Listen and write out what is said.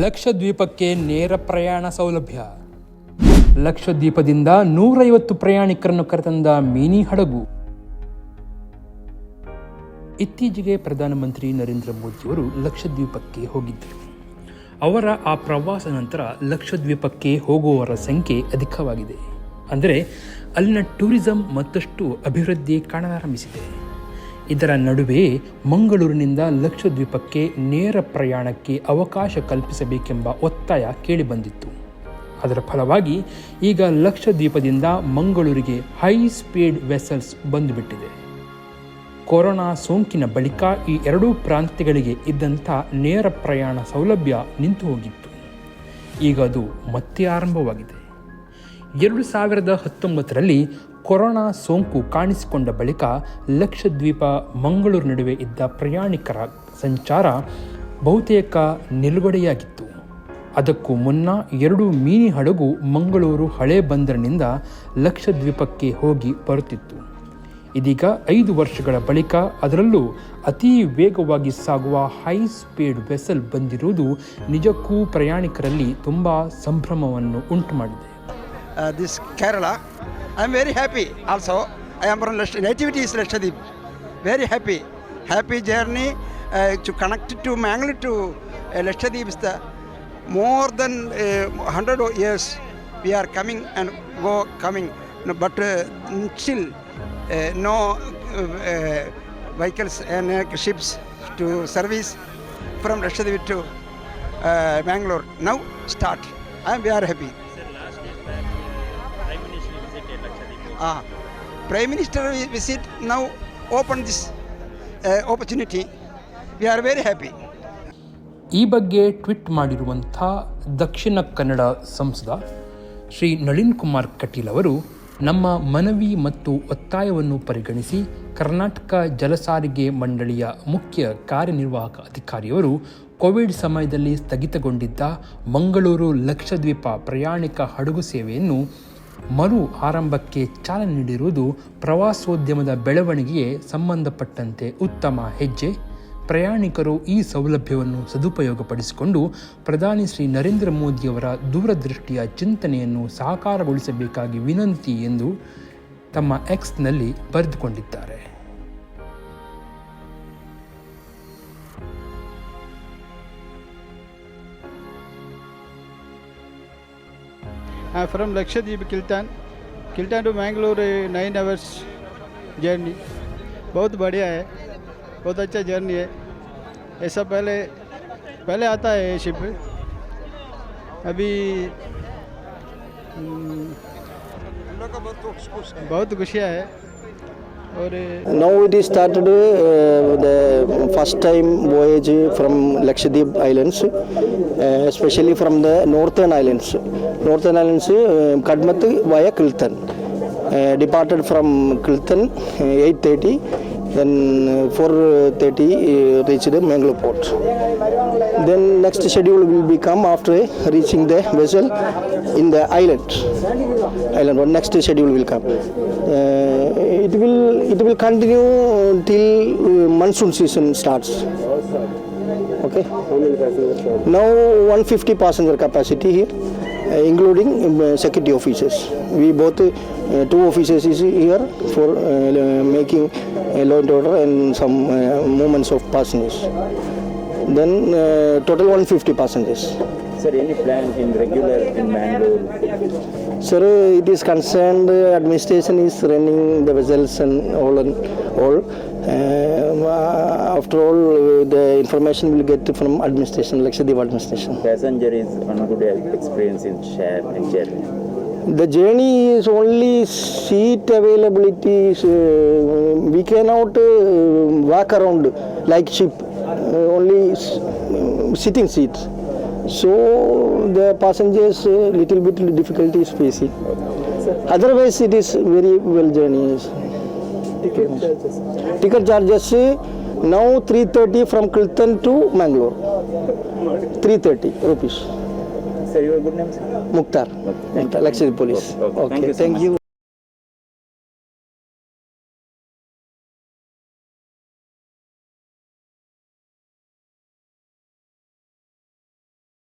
ಲಕ್ಷದ್ವೀಪಕ್ಕೆ ನೇರ ಪ್ರಯಾಣ ಸೌಲಭ್ಯ. ಲಕ್ಷದ್ವೀಪದಿಂದ ನೂರೈವತ್ತು ಪ್ರಯಾಣಿಕರನ್ನು ಕರೆತಂದ ಮಿನಿ ಹಡಗು. ಇತ್ತೀಚೆಗೆ ಪ್ರಧಾನಮಂತ್ರಿ ನರೇಂದ್ರ ಮೋದಿಯವರು ಲಕ್ಷದ್ವೀಪಕ್ಕೆ ಹೋಗಿದ್ದರು. ಅವರ ಆ ಪ್ರವಾಸ ನಂತರ ಲಕ್ಷದ್ವೀಪಕ್ಕೆ ಹೋಗುವವರ ಸಂಖ್ಯೆ ಅಧಿಕವಾಗಿದೆ. ಅಂದರೆ ಅಲ್ಲಿನ ಟೂರಿಸಂ ಮತ್ತಷ್ಟು ಅಭಿವೃದ್ಧಿ ಕಾಣಲಾರಂಭಿಸಿದೆ. ಇದರ ನಡುವೆ ಮಂಗಳೂರಿನಿಂದ ಲಕ್ಷದ್ವೀಪಕ್ಕೆ ನೇರ ಪ್ರಯಾಣಕ್ಕೆ ಅವಕಾಶ ಕಲ್ಪಿಸಬೇಕೆಂಬ ಒತ್ತಾಯ ಕೇಳಿಬಂದಿತ್ತು. ಅದರ ಫಲವಾಗಿ ಈಗ ಲಕ್ಷದ್ವೀಪದಿಂದ ಮಂಗಳೂರಿಗೆ ಹೈ ಸ್ಪೀಡ್ ವೆಸಲ್ಸ್ ಬಂದುಬಿಟ್ಟಿದೆ. ಕೊರೋನಾ ಸೋಂಕಿನ ಬಳಿಕ ಈ ಎರಡೂ ಪ್ರಾಂತ್ಯಗಳಿಗೆ ಇದ್ದಂಥ ನೇರ ಪ್ರಯಾಣ ಸೌಲಭ್ಯ ನಿಂತು ಹೋಗಿತ್ತು ಈಗ ಅದು ಮತ್ತೆ ಆರಂಭವಾಗಿದೆ. ಎರಡು ಸಾವಿರದ ಹತ್ತೊಂಬತ್ತರಲ್ಲಿ ಕೊರೋನಾ ಸೋಂಕು ಕಾಣಿಸಿಕೊಂಡ ಬಳಿಕ ಲಕ್ಷದ್ವೀಪ ಮಂಗಳೂರು ನಡುವೆ ಇದ್ದ ಪ್ರಯಾಣಿಕರ ಸಂಚಾರ ಬಹುತೇಕ ನಿಲುಗಡೆಯಾಗಿತ್ತು ಅದಕ್ಕೂ ಮುನ್ನ ಎರಡು ಮೀನಿ ಹಡಗು ಮಂಗಳೂರು ಹಳೆ ಬಂದರಿನಿಂದ ಲಕ್ಷದ್ವೀಪಕ್ಕೆ ಹೋಗಿ ಬರುತ್ತಿತ್ತು ಇದೀಗ ಐದು ವರ್ಷಗಳ ಬಳಿಕ ಅದರಲ್ಲೂ ಅತಿ ವೇಗವಾಗಿ ಸಾಗುವ ಹೈ ಸ್ಪೀಡ್ ವೆಸಲ್ ಬಂದಿರುವುದು ನಿಜಕ್ಕೂ ಪ್ರಯಾಣಿಕರಲ್ಲಿ ತುಂಬ ಸಂಭ್ರಮವನ್ನು ಉಂಟು ಮಾಡಿದೆ this this Kerala. I am very happy also. I am from nativity is Lakshadweep. Very happy. Happy journey uh, to connect to Mangalore to uh, Lakshadweep more than uh, 100 o- years we are coming and go coming. No, but uh, still uh, no uh, uh, vehicles and uh, ships to service from Lakshadweep to uh, Bangalore. Now start. I am very happy. Ah, Prime Minister vi- visit now open this uh, opportunity. We are very happy. ಈ ಬಗ್ಗೆ tweet ಮಾಡಿರುವಂಥ ದಕ್ಷಿಣ ಕನ್ನಡ ಸಂಸದ ಶ್ರೀ ನಳಿನ್ ಕುಮಾರ್ ಕಟೀಲ್ ಅವರು ನಮ್ಮ ಮನವಿ ಮತ್ತು ಒತ್ತಾಯವನ್ನು ಪರಿಗಣಿಸಿ ಕರ್ನಾಟಕ ಜಲಸಾರಿಗೆ ಮಂಡಳಿಯ ಮುಖ್ಯ ಕಾರ್ಯನಿರ್ವಾಹಕ ಅಧಿಕಾರಿಯವರು ಕೋವಿಡ್ ಸಮಯದಲ್ಲಿ ಸ್ಥಗಿತಗೊಂಡಿದ್ದ ಮಂಗಳೂರು ಲಕ್ಷದ್ವೀಪ ಪ್ರಯಾಣಿಕ ಹಡಗು ಸೇವೆಯನ್ನು ಮರು ಆರಂಭಕ್ಕೆ ಚಾಲನೆ ನೀಡಿರುವುದು ಪ್ರವಾಸೋದ್ಯಮದ ಬೆಳವಣಿಗೆಗೆ ಸಂಬಂಧಪಟ್ಟಂತೆ ಉತ್ತಮ ಹೆಜ್ಜೆ. ಪ್ರಯಾಣಿಕರು ಈ ಸೌಲಭ್ಯವನ್ನು ಸದುಪಯೋಗಪಡಿಸಿಕೊಂಡು ಪ್ರಧಾನಿ ಶ್ರೀ ನರೇಂದ್ರ ಮೋದಿಯವರ ದೂರದೃಷ್ಟಿಯ ಚಿಂತನೆಯನ್ನು ಸಾಕಾರಗೊಳಿಸಬೇಕಾಗಿ ವಿನಂತಿ ಎಂದು ತಮ್ಮ ಎಕ್ಸ್ನಲ್ಲಿ ಬರೆದುಕೊಂಡಿದ್ದಾರೆ. From Lakshadweep, Kiltan. Kiltan to Mangalore nine hours journey बहुत बढ़िया है। बहुत अच्छा जर्नी है। ऐसा पहले पहले आता है शिप अभी हम्म, बहुत खुशियाँ है। Now it is started the first time voyage from Lakshadweep islands especially from the northern islands northern islands Kadmat via Kiltan departed from Kiltan eight thirty departed from Kiltan 8.30, then uh, 4.30 uh, reached Mangalore port. Then next schedule will become after reaching the vessel in the island. Island, one next schedule will come. Uh, it will it will continue till monsoon season starts. Okay. Now 150 passenger capacity here, including uh, security officers. We both uh, two officers is here for uh, making uh, law and order and some uh, movements of passengers. Then uh, total 150 passengers. Sir, any plan in regular in Mangalore? Sir, it is concerned uh, administration is running the vessels and all and all. Uh, after all, uh, the information will get from administration, like Lakshadweep administration. Passenger is one good experience in share and journey. The journey is only seat availability. Uh, we cannot uh, walk around like ship. Uh, only s- sitting seats. So the passengers uh, little bit difficulty is facing. Otherwise, it is very well journey. Ticket charges. Ticket charges uh, now 330 from Kiltan to Mangalore. 330 rupees. Sir, your good name, sir? Mukhtar, Lakshadweep Police. Okay, okay. Thank you so thank much. you.